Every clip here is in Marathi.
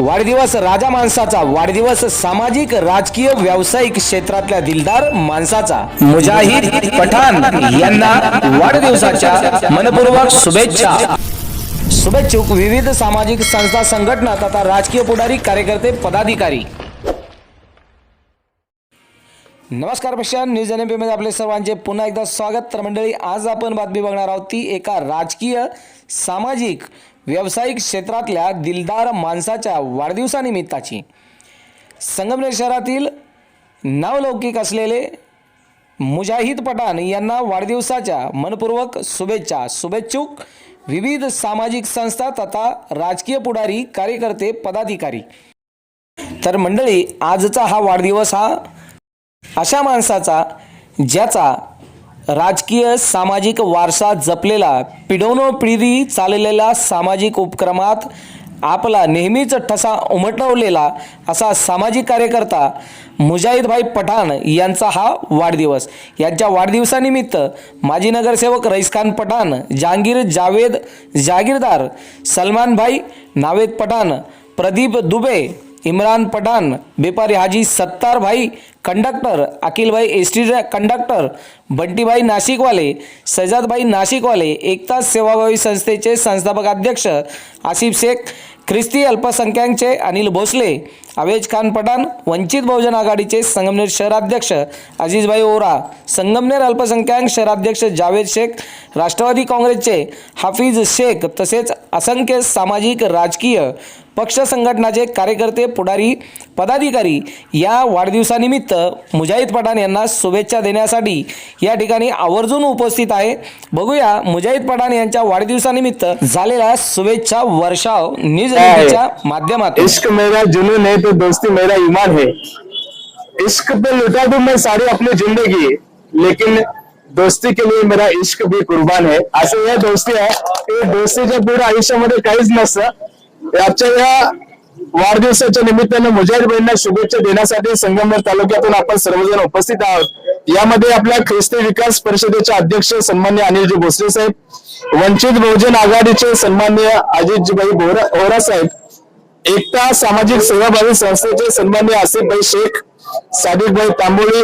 वाढदिवस राजा माणसाचा वाढदिवस सामाजिक राजकीय व्यावसायिक क्षेत्रातल्या दिलदार माणसाचा. मुजाहिद पठाण यांना वाढदिवसाच्या मनपूर्वक शुभेच्छा. शुभेच्छुक विविध सामाजिक संस्था संघटना तथा राजकीय पुढारी कार्यकर्ते पदाधिकारी. नमस्कारपेक्षा न्यूज एनमध्ये आपले सर्वांचे पुन्हा एकदा स्वागत. तर मंडळी आज आपण बातमी बघणार आहोत ती एका राजकीय सामाजिक व्यावसायिक क्षेत्रातल्या दिलदार माणसाच्या वाढदिवसानिमित्ताची. संगमनेर शहरातील नावलौकिक असलेले मुजाहिद पठाण यांना वाढदिवसाच्या मनपूर्वक शुभेच्छा. शुभेच्छुक विविध सामाजिक संस्था तथा राजकीय पुढारी कार्यकर्ते पदाधिकारी. तर मंडळी आजचा हा वाढदिवस हा अशा माणसाचा ज्याचा राजकीय सामाजिक वारसा जपलेला पिढी चाललेल्या सामाजिक उपक्रमात आपला नेहमीच ठसा उमटवलेला असा सामाजिक कार्यकर्ता मुजाहिदभाई पठाण यांचा हा वाढदिवस. यांच्या वाढदिवसानिमित्त माजी नगरसेवक रईसखान पठाण जहांगीर जावेद जागीरदार सलमानभाई नावेद पठाण प्रदीप दुबे इम्रान पठाण बेपारी Haji Sattar Bhai conductor Akhilbhai S T conductor Buntybhai नाशिकवाले Saijadbhai नाशिकवाले एकता सेवाभावी संस्थेचे संस्थापक अध्यक्ष आसिफ शेख ख्रिस्ती अल्पसंख्याकचे अनिल भोसले अवेज खान पठाण वंचित बहुजन आघाडीचे संगमनेर शहराध्यक्ष अजीजभाई ओरा संगमनेर अल्पसंख्याक शहराध्यक्ष जावेद शेख राष्ट्रवादी काँग्रेसचे हाफिज शेख तसेच असंख्य सामाजिक राजकीय पक्ष संघटनाचे कार्यकर्ते पुढारी पदाधिकारी या वाढदिवसानिमित्त मुजाहिद पठाण यांना शुभेच्छा देण्यासाठी या ठिकाणी आवर्जून उपस्थित आहे. बघूया मुजाहिद पठाण यांच्या वाढदिवसानिमित्त झालेला शुभेच्छा वर्षाव न्यूज एटीनच्या माध्यमातून. इश्क मेरा जुनून है तो दोस्ती मेरा ईमान है। इश्क पे लुटा दूं मैं सारी अपनी जिंदगी। लेकिन दोस्ती के लिए मेरा इश्क भी कुर्बान है। असं या दोस्ती आहे हे दोस्तीच्या पुढे आयुष्यामध्ये काहीच नसतं आजच्या या वाढदिवसाच्या निमित्तानं मुजाहिद बहिणींना शुभेच्छा देण्यासाठी संगमनेर तालुक्यातून आपण सर्वजण उपस्थित आहोत. यामध्ये आपल्या ख्रिस्ती विकास परिषदेचे अध्यक्ष सन्मान्य अनिलजी भोसले साहेब वंचित बहुजन आघाडीचे सन्मान्य अजितजीभाई बोरा ओरा साहेब एकता सामाजिक सेवाभावी संस्थेचे सन्मान्य आसिफभाई शेख सादिकभाई तांबोळी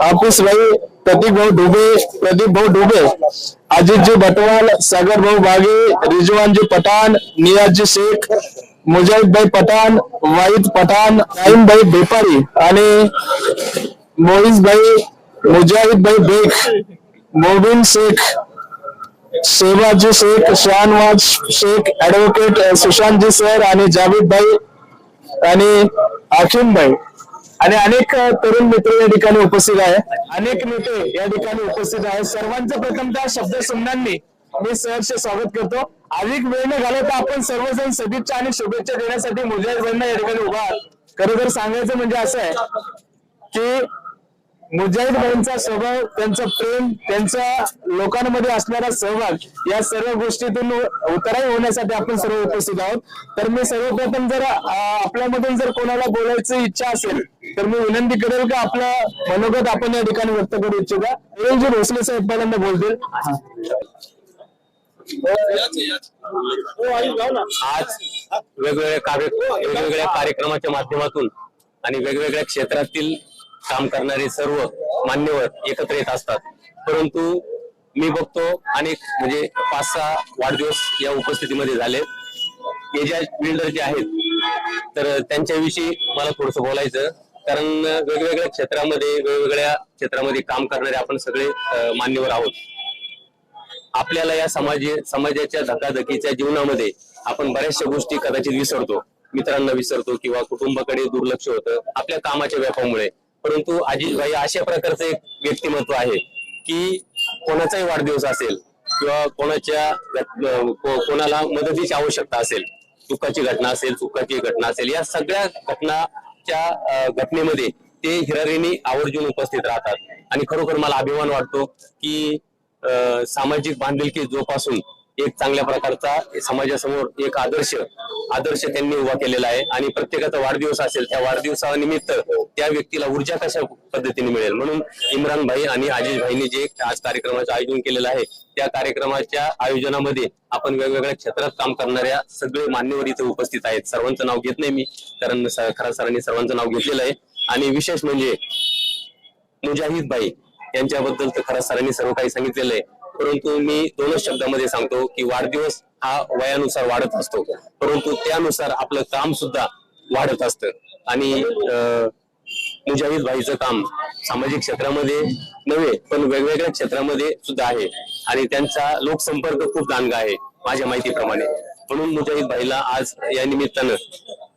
हाफिजभाई प्रतीकभाऊ डुबे प्रदीपभाऊ डुबे। अजितजी बटवाल सागरभाऊ बागे रिजवानजी पठाण नियाजजी शेख मुजाहिदभाई पठाण वाईद पठाण नाईमभाई बेपारी आणि मोईजभाई मुजाहिदभाई बेग मोबिन शेख शेबाजी शेख शहानवाज शेख ऍडव्होकेट सुशांतजी सर आणि जावेद भाई आणि आखिम भाई। आणि अनेक तरुण मित्र या ठिकाणी उपस्थित आहे. अनेक नेते या ठिकाणी उपस्थित आहेत. सर्वांचं प्रथमतः शब्द सुमनांनी मी सहर्ष स्वागत करतो. अधिक वेळ न घालवता आपण सर्वजण सदिच्छा आणि शुभेच्छा देण्यासाठी मुजाहिद या ठिकाणी उभा आहात. खरं तर सांगायचं म्हणजे असं आहे की मुजाहिद भाईंचा स्वभाव त्यांचं प्रेम त्यांचा लोकांमध्ये असणारा सहभाग या सर्व गोष्टीतून उतराई होण्यासाठी आपण सर्व उपस्थित आहोत. तर मी सर्वप्रथम जर आपल्यामधून जर कोणाला बोलायची इच्छा असेल तर मी विनंती करेल की आपलं मनोगत आपण या ठिकाणी व्यक्त करू इच्छिता. अनिलजी भोसले साहेब पहिल्यांदा बोलतील. आज वेगवेगळ्या कार्य वेगवेगळ्या कार्यक्रमाच्या माध्यमातून आणि वेगवेगळ्या क्षेत्रातील काम करणारे सर्व मान्यवर एकत्र येत असतात. परंतु मी बघतो अनेक म्हणजे पाच सहा वाढदिवस या उपस्थितीमध्ये झाले. हे ज्या बिल्डर जे आहेत तर त्यांच्याविषयी मला थोडस बोलायचं. कारण वेगवेगळ्या क्षेत्रामध्ये वेगवेगळ्या क्षेत्रामध्ये काम करणारे आपण सगळे मान्यवर आहोत. आपल्याला या समाज समाजाच्या धकाधकीच्या जीवनामध्ये आपण बऱ्याचशा गोष्टी कदाचित विसरतो. मित्रांना विसरतो किंवा कुटुंबाकडे दुर्लक्ष होतं. आपल्या कामाच्या व्यापामुळे. परंतु अजितभाई अशा प्रकारचं एक व्यक्तिमत्व आहे की कोणाचाही वाढदिवस असेल किंवा कोणाच्या कोणाला मदतीची आवश्यकता असेल दुःखाची घटना असेल सुखाची घटना असेल या सगळ्या घटनाच्या घटनेमध्ये ते हिरारीने आवर्जून उपस्थित राहतात. आणि खरोखर मला अभिमान वाटतो की अं, सामाजिक बांधिलकी जोपासून एक चांगल्या प्रकारचा समाजासमोर एक आदर्श आदर्श त्यांनी उभा केलेला आहे. आणि प्रत्येकाचा वाढदिवस असेल त्या वाढदिवसानिमित्त त्या व्यक्तीला ऊर्जा कशा पद्धतीने मिळेल? म्हणून इम्रान भाई आणि आजीज भाईंनी जे आज कार्यक्रमाचं आयोजन केलेलं आहे त्या कार्यक्रमाच्या आयोजनामध्ये आपण वेगवेगळ्या क्षेत्रात काम करणाऱ्या सगळे मान्यवर इथे उपस्थित आहेत. सर्वांचं नाव घेत नाही मी कारण खरा सरांनी सर्वांचं नाव घेतलेलं आहे. आणि विशेष म्हणजे मुजाहिद भाई यांच्याबद्दल तर खरा सरांनी सर्व काही सांगितलेलं आहे. परंतु मी दोनच शब्दामध्ये सांगतो की वाढदिवस हा वयानुसार वाढत असतो. परंतु त्यानुसार आपलं काम सुद्धा वाढत असतं. आणि अं, मुजाहिद भाईचं काम सामाजिक क्षेत्रामध्ये नव्हे पण वेगवेगळ्या क्षेत्रामध्ये सुद्धा आहे. आणि त्यांचा लोकसंपर्क खूप दांडगा आहे माझ्या माहितीप्रमाणे. म्हणून मुजाहिद भाईला आज या निमित्तानं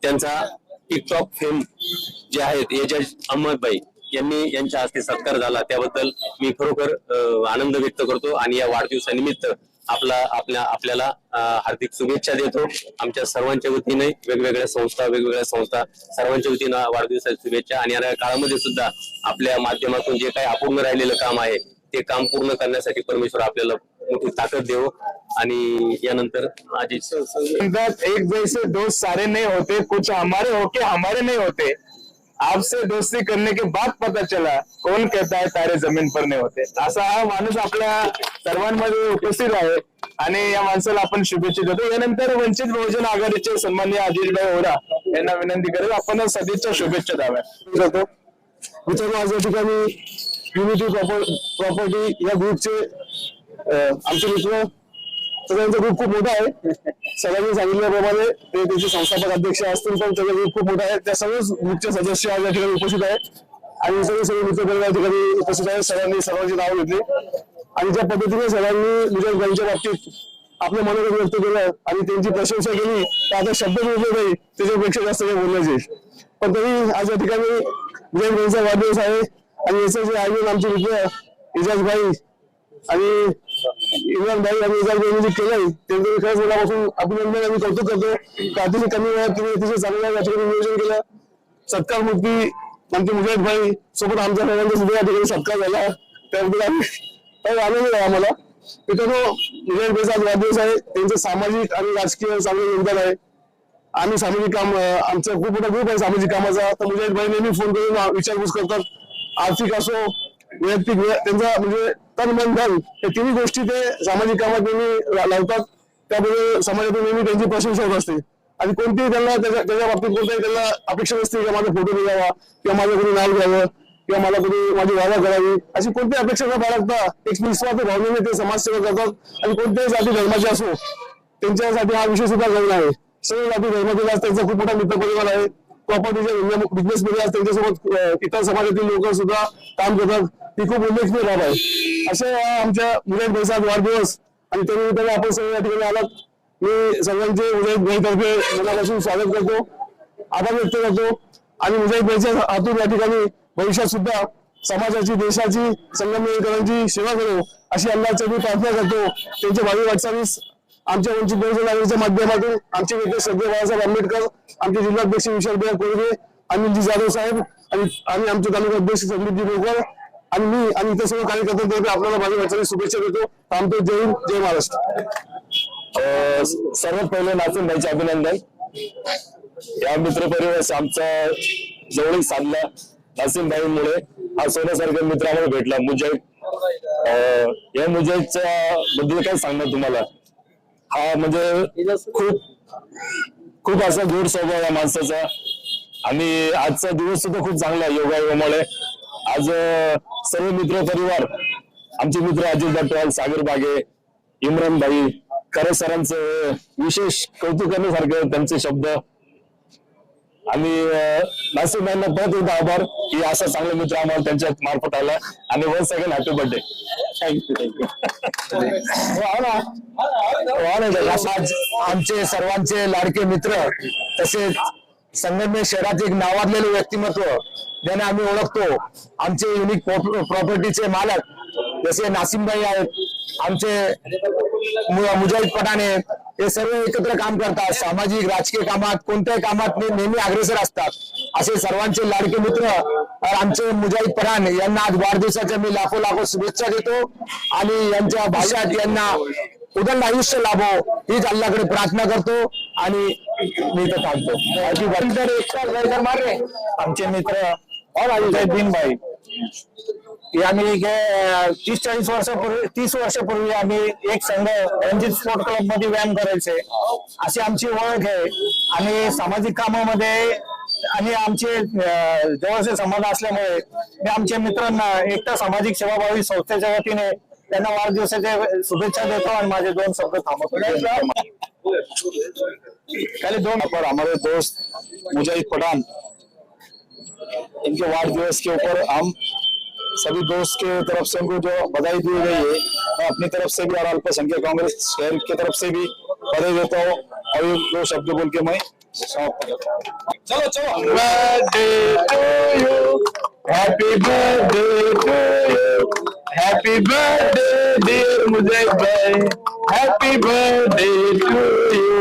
त्यांचा टिकटॉक फेम जे आहेत एजज अहमद भाई यांनी यांच्या हस्ते सत्कार झाला. त्याबद्दल मी खरोखर आनंद व्यक्त करतो आणि या वाढदिवसानिमित्त आपला आपल्या आपल्याला हार्दिक शुभेच्छा देतो. आमच्या सर्वांच्या वतीने वेगवेगळ्या संस्था वेगवेगळ्या संस्था सर्वांच्या वतीनं वाढदिवसाच्या शुभेच्छा आणि या काळामध्ये सुद्धा आपल्या माध्यमातून जे काही अपूर्ण राहिलेलं काम आहे ते काम पूर्ण करण्यासाठी परमेश्वर आपल्याला मोठी ताकद देव. आणि यानंतर माझी एक जैसे दोस्त सारे नाही होते कुछ हमारे होके हमारे नाही होते. आपसे दोस्ती करने के बाद पता चला कोण कहता है तारे जमीन पर नाही होते। असा हा माणूस आपल्या सर्वांमध्ये उपस्थित आहे आणि या माणसाला आपण शुभेच्छा देतो. यानंतर वंचित बहुजन आघाडीचे सन्मान्य अजितभाई ओढा यांना विनंती करेल आपण सदिच्छा शुभेच्छा द्याव्या. जातो मित्रांनो आज या ठिकाणी युनिटी प्रॉपर्टी या ग्रुपचे आमचे मित्र सगळ्यांचा ग्रुप खूप मोठा आहे. सगळ्यांनी सांगितल्याप्रमाणे ते त्यांचे संस्थापक अध्यक्ष असतील पण त्याचा ग्रुप खूप मोठा आहे. त्या सर्व ग्रुपचे सदस्य आज या ठिकाणी उपस्थित आहेत. आणि सगळे सगळे मित्र या ठिकाणी उपस्थित आहेत. सगळ्यांनी सर्वांची नाव घेतली. आणि ज्या पद्धतीने सर्वांनी विजय भाईच्या बाबतीत आपलं मनोगत व्यक्त केलं आणि त्यांची प्रशंसा केली तर आता शब्द बोलले नाही त्याच्यापेक्षा जास्त काही बोलण्याच. येईल पण तरी आज या ठिकाणी विजय भाईचा वाढदिवस आहे. आणि याचं जे आयोजन आमचे मित्र इजाजभाई आणि इमरान भाई आणि इजाज भाईंनी जे केलंय त्यांचं खरंच मनापासून अभिनंदन आणि कौतुक करतो. का अतिशय कमी वेळात तुम्ही अतिशय चांगल्या या ठिकाणी नियोजन केलं. सत्कार मूर्ती आमचे मुजाहिद भाई सोबत आमच्या सगळ्यांचा सुद्धा या ठिकाणी सत्कार झाला. त्याबद्दल आम्ही आनंद आहे आम्हाला. मित्रांनो मुजाहिद भाईचा वाढदिवस आहे त्यांचं सामाजिक आणि राजकीय चांगलं योगदान आहे. आम्ही सामाजिक काम आमचा खूप मोठा ग्रुप आहे सामाजिक कामाचा. तर मुजाहिद भाई नेहमी फोन करून विचारपूस करतात. आर्थिक असो वैयक्तिक त्यांचा म्हणजे तन मन धन हे तिन्ही गोष्टी ते सामाजिक कामात नेहमी लावतात. त्यामुळे समाजातून नेहमी त्यांची प्रशंसा होत असते. आणि कोणतीही त्यांना त्याच्या बाबतीत कोणत्याही त्यांना अपेक्षा नसते की माझा फोटो निघावा किंवा माझं कोणी नाव घ्यावं किंवा मला कोणी माझी वादा करावी. अशी कोणती अपेक्षा न बाळगता एक निस्वार्थ भावनेने ते समाजसेवा करतात. आणि कोणत्याही जाती धर्माचे असो त्यांच्यासाठी हा विषय सुद्धा गौण आहे. सर्व जाती धर्मातील आज त्यांचा खूप मोठा मित्र परिवार आहे प्रॉपर्टीच्या बिझनेसमध्ये आज त्यांच्यासोबत इतर समाजातील लोक सुद्धा काम करतात. ती खूप उल्लेखनीय बाब आहे. असे आमच्या मुलात भाईचा वाढदिवस आणि त्यानिमित्ताने आपण सर्व या ठिकाणी आलात. मी सगळ्यांचे मुजाहिद भाईतर्फे मनापासून स्वागत करतो आभार व्यक्त करतो आणि मुजाहिद भाईच्या हातून या ठिकाणी भविष्यात सुद्धा समाजाची देशाची संगमनेरकरांची सेवा करू अशी अल्लाच्या मी प्रार्थना करतो. त्यांच्या भावी वाटचालीस आमच्या वंचित बहुजन आघाडीच्या माध्यमातून आमचे नेते श्रद्धे बाळासाहेब आंबेडकर आमचे जिल्हाध्यक्ष विशालभाई कोळगे अनिलजी जाधव साहेब आणि आणि आमचे तालुका अध्यक्ष संदीपजी बोकर आणि मी आणि इतर सर्व कार्यकर्त्यांतर्फे आपल्याला माझ्या वाटचाली शुभेच्छा देतो. थांबतो. जय हिंद जय महाराष्ट्र. सर्वात पहिले नाचून भाईचे अभिनंदन. या मित्र परिवार आमचा जवळीक साधला नासिमभाईमुळे हा सोन्यासारख्या मित्रामुळे भेटला मुजाहिद अं, या मुजाहिदच्या बद्दल काय सांगणार तुम्हाला? हा म्हणजे खूप खूप असा गोड स्वभाव या माणसाचा. आणि आजचा दिवस सुद्धा खूप चांगला आहे योगायोगामुळे. आज सर्व मित्र परिवार आमचे मित्र अजित डॉक्टर सागर बागे इम्रान भाई खरे सरांचं विशेष कौतुक करण्यासारखं त्यांचे शब्द. आणि नासिक भाईंना परत एकदा आभार की असा चांगला मित्र आम्हाला त्यांच्या मार्फत आला. आणि वन सेकंड हॅपी बर्थडे आज आमचे सर्वांचे लाडके मित्र तसेच संगमनेर शहरात एक नावाजलेले व्यक्तिमत्व ज्याने आम्ही ओळखतो. आमचे युनिक प्रॉपर्टीचे मालक जसे नासिमभाई आहेत आमचे मुजाहिद पठाणे हे सर्व एकत्र काम करतात. सामाजिक राजकीय कामात कोणत्याही कामात नेहमी अग्रेसर असतात. असे सर्वांचे लाडके मित्र आमचे मुजाहिद पठाण यांना आज वाढदिवसाच्या मी लाखो लाखो शुभेच्छा देतो. आणि यांच्या भाषात यांना उदंड आयुष्य लाभो हीच अल्लाकडे प्रार्थना करतो. आणि मी इथं थांबतो. आमचे मित्र और दिन भाई। की आम्ही तीस चाळीस वर्षापूर्वी तीस वर्षापूर्वी आम्ही एक संघ रणजित स्पोर्ट क्लबमध्ये व्यायाम करायचे. अशी आमची ओळख आहे. आणि सामाजिक कामामध्ये आणि आमचे जवळचे संबंध असल्यामुळे मी आमच्या मित्रांना एकटा सामाजिक सेवाभावी संस्थेच्या वतीने त्यांना वाढदिवसाच्या शुभेच्छा देतो आणि माझे दोन शब्द थांबवतो. दोन दो पर दोस्त मुजाहिद पठान इनके वार्ड दिवस के ऊपर हम सभी दोस्त के तरफ़ से उनको जो बधाई दी गई है मैं अपनी तरफ़ से भी और अल्पसंख्यक कांग्रेस शहर की तरफ़ से भी बधाई देता हूँ। और दो शब्द बोल के मैं समाप्त चलो चलो। Birthday to you happy birthday to you happy birthday dear मुझे भाई हैप्पी बर्थडे टू यू